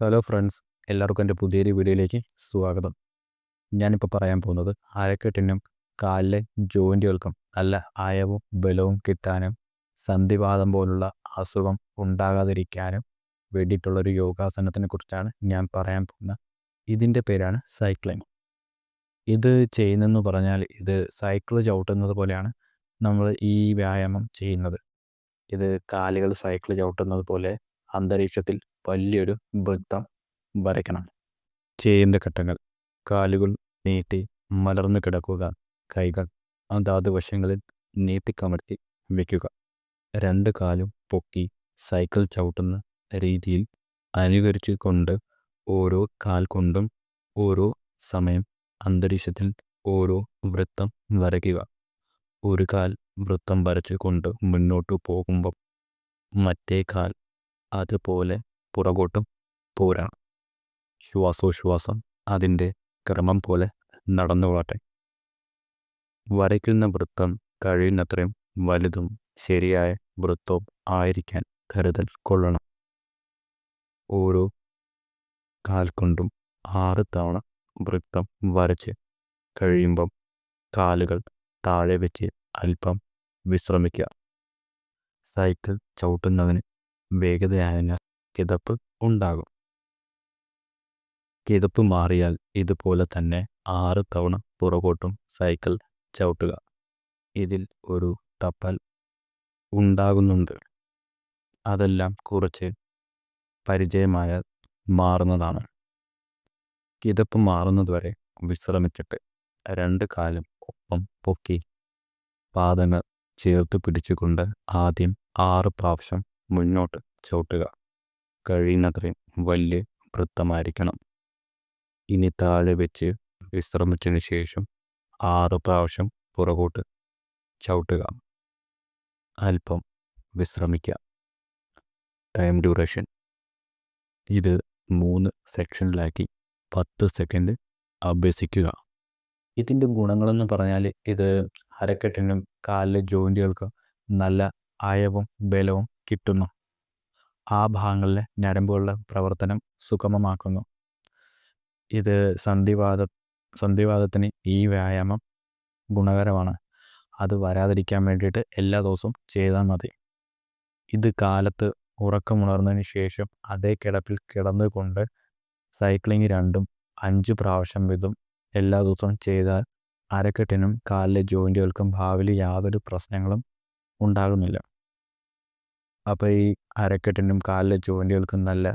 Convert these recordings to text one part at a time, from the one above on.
Hello friends എല്ലാവർക്കും എന്റെ പുതിയൊരു വീഡിയോയിലേക്ക് സ്വാഗതം. ഞാനിപ്പോൾ പറയാൻ പോകുന്നത് അരക്കെട്ടിനും കാലിലെ ജോയിന്റുകൾക്കും നല്ല അയവും ബലവും കിട്ടാനും സന്ധിവാദം പോലുള്ള അസുഖം ഉണ്ടാകാതിരിക്കാനും വേണ്ടിയിട്ടുള്ളൊരു യോഗാസനത്തിനെ കുറിച്ചാണ് ഞാൻ പറയാൻ പോകുന്നത്. ഇതിന്റെ പേരാണ് സൈക്ലിംഗ്. ഇത് ചെയ്യുന്നതെന്ന് പറഞ്ഞാൽ ഇത് സൈക്കിൾ ചവിട്ടുന്നത് പോലെയാണ് നമ്മൾ ഈ വ്യായാമം ചെയ്യുന്നത്. ഇത് കാലുകൾ സൈക്കിൾ ചവിട്ടുന്നത് പോലെ അന്തരീക്ഷത്തിൽ വലിയൊരു വൃത്തം വരയ്ക്കണം. ചെയ്യേണ്ട ഘട്ടങ്ങൾ. കാലുകൾ നീട്ടി മലർന്നു കിടക്കുക. കൈകൾ അതാത് വശങ്ങളിൽ നീട്ടിക്കമർത്തി വയ്ക്കുക. രണ്ട് കാലും പൊക്കി സൈക്കിൾ ചവിട്ടുന്ന രീതിയിൽ അനുകരിച്ചു കൊണ്ട് ഓരോ കാൽ കൊണ്ടും ഓരോ സമയം അന്തരീക്ഷത്തിൽ ഓരോ വൃത്തം വരയ്ക്കുക. ഒരു കാൽ വൃത്തം വരച്ചു കൊണ്ട് മുന്നോട്ട് പോകുമ്പം മറ്റേ കാൽ അതുപോലെ പുറകോട്ടും പോരാണ് ശ്വാസോച്ഛ്വാസം അതിന്റെ ക്രമം പോലെ നടന്നു പോകട്ടെ. വരയ്ക്കുന്ന വൃത്തം കഴിയുന്നത്രയും വലുതും ശരിയായ വൃത്തവും ആയിരിക്കാൻ കരുതൽ കൊള്ളണം. ഓരോ കാൽ കൊണ്ടും ആറ് തവണ വൃത്തം വരച്ച് കഴിയുമ്പം കാലുകൾ താഴെ വെച്ച് അല്പം വിശ്രമിക്കുക. സൈക്കിൾ ചവിട്ടുന്നതിന് വേഗതയായതിനാൽ കിതപ്പ് ഉണ്ടാകും. കിതപ്പ് മാറിയാൽ ഇതുപോലെ തന്നെ ആറ് തവണ പുറകോട്ടും സൈക്കിൾ ചവിട്ടുക. ഇതിൽ ഒരു തപ്പൽ ഉണ്ടാകുന്നുണ്ട്. അതെല്ലാം കുറച്ച് പരിചയമായാൽ മാറുന്നതാണ്. കിതപ്പ് മാറുന്നതുവരെ വിശ്രമിച്ചിട്ട് രണ്ട് കാലും ഒപ്പം പൊക്കി പാദങ്ങൾ ചേർത്ത് പിടിച്ചുകൊണ്ട് ആദ്യം ആറ് പ്രാവശ്യം മുന്നോട്ട് ചവിട്ടുക. കഴിയുന്നത്രയും വലിയ വൃത്തമായിരിക്കണം. ഇനി താഴെ വെച്ച് വിശ്രമിച്ചതിന് ശേഷം ആറ് പ്രാവശ്യം പുറകോട്ട് ചവിട്ടുക. അല്പം വിശ്രമിക്കുക ടൈം ഡ്യൂറേഷൻ ഇത് മൂന്ന് സെക്ഷനിലാക്കി പത്ത് സെക്കൻഡ് അഭ്യസിക്കുക. ഇതിന്റെ ഗുണങ്ങളെന്ന് പറഞ്ഞാൽ ഇത് അരക്കെട്ടിനും കാലിലെ ജോയിന്റുകൾക്കും നല്ല അയവും ബലവും കിട്ടുന്നു. ആ ഭാഗങ്ങളിലെ ഞരമ്പുകളുടെ പ്രവർത്തനം സുഗമമാക്കുന്നു. ഇത് സന്ധിവാദ സന്ധിവാദത്തിന് ഈ വ്യായാമം ഗുണകരമാണ്. അത് വരാതിരിക്കാൻ വേണ്ടിയിട്ട് എല്ലാ ദിവസവും ചെയ്താൽ മതി. ഇത് കാലത്ത് ഉറക്കമുണർന്നതിന് ശേഷം അതേ കിടപ്പിൽ കിടന്നുകൊണ്ട് സൈക്ലിംഗ് രണ്ടും അഞ്ച് പ്രാവശ്യം വീതം എല്ലാ ദിവസവും ചെയ്താൽ അരക്കെട്ടിനും കാലിലെ ജോയിന്റുകൾക്കും ഭാവിയിൽ യാതൊരു പ്രശ്നങ്ങളും ഉണ്ടാകുന്നില്ല. അപ്പോൾ ഈ അരക്കെട്ടിനും കാലിലെ ജോയിന്റുകൾക്കും നല്ല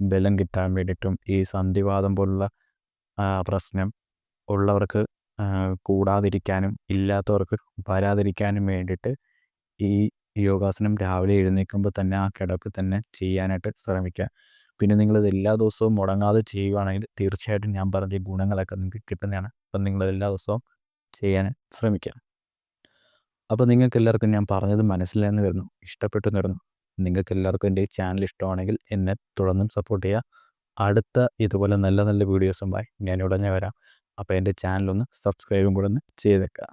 ബലം കിട്ടാൻ വേണ്ടിയിട്ടും ഈ സന്ധിവാദം പോലുള്ള പ്രശ്നം ഉള്ളവർക്ക് കൂടാതിരിക്കാനും ഇല്ലാത്തവർക്ക് വരാതിരിക്കാനും വേണ്ടിയിട്ട് ഈ യോഗാസനം രാവിലെ എഴുന്നേൽക്കുമ്പോൾ തന്നെ ആ കിടപ്പ് തന്നെ ചെയ്യാനായിട്ട് ശ്രമിക്കുക. പിന്നെ നിങ്ങളിത് എല്ലാ ദിവസവും മുടങ്ങാതെ ചെയ്യുകയാണെങ്കിൽ തീർച്ചയായിട്ടും ഞാൻ പറഞ്ഞ ഗുണങ്ങളൊക്കെ നിങ്ങൾക്ക് കിട്ടുന്നതാണ്. അപ്പം നിങ്ങൾ എല്ലാ ദിവസവും ചെയ്യാൻ ശ്രമിക്കുക. അപ്പോൾ നിങ്ങൾക്ക് എല്ലാവർക്കും ഞാൻ പറഞ്ഞത് മനസ്സിലായെന്ന് വരുന്നു. ഇഷ്ടപ്പെട്ടു വരുന്നു. നിങ്ങൾക്ക് എല്ലാവർക്കും എന്റെ ഈ ചാനൽ ഇഷ്ടമാണെങ്കിൽ എന്നെ തുടർന്നും സപ്പോർട്ട് ചെയ്യുക. അടുത്ത ഇതുപോലെ നല്ല നല്ല വീഡിയോസുമായി ഞാൻ ഉടനെ വരാം. അപ്പോൾ എന്റെ ചാനലൊന്ന് സബ്സ്ക്രൈബും കൂടെ ഒന്ന് ചെയ്തേക്കുക.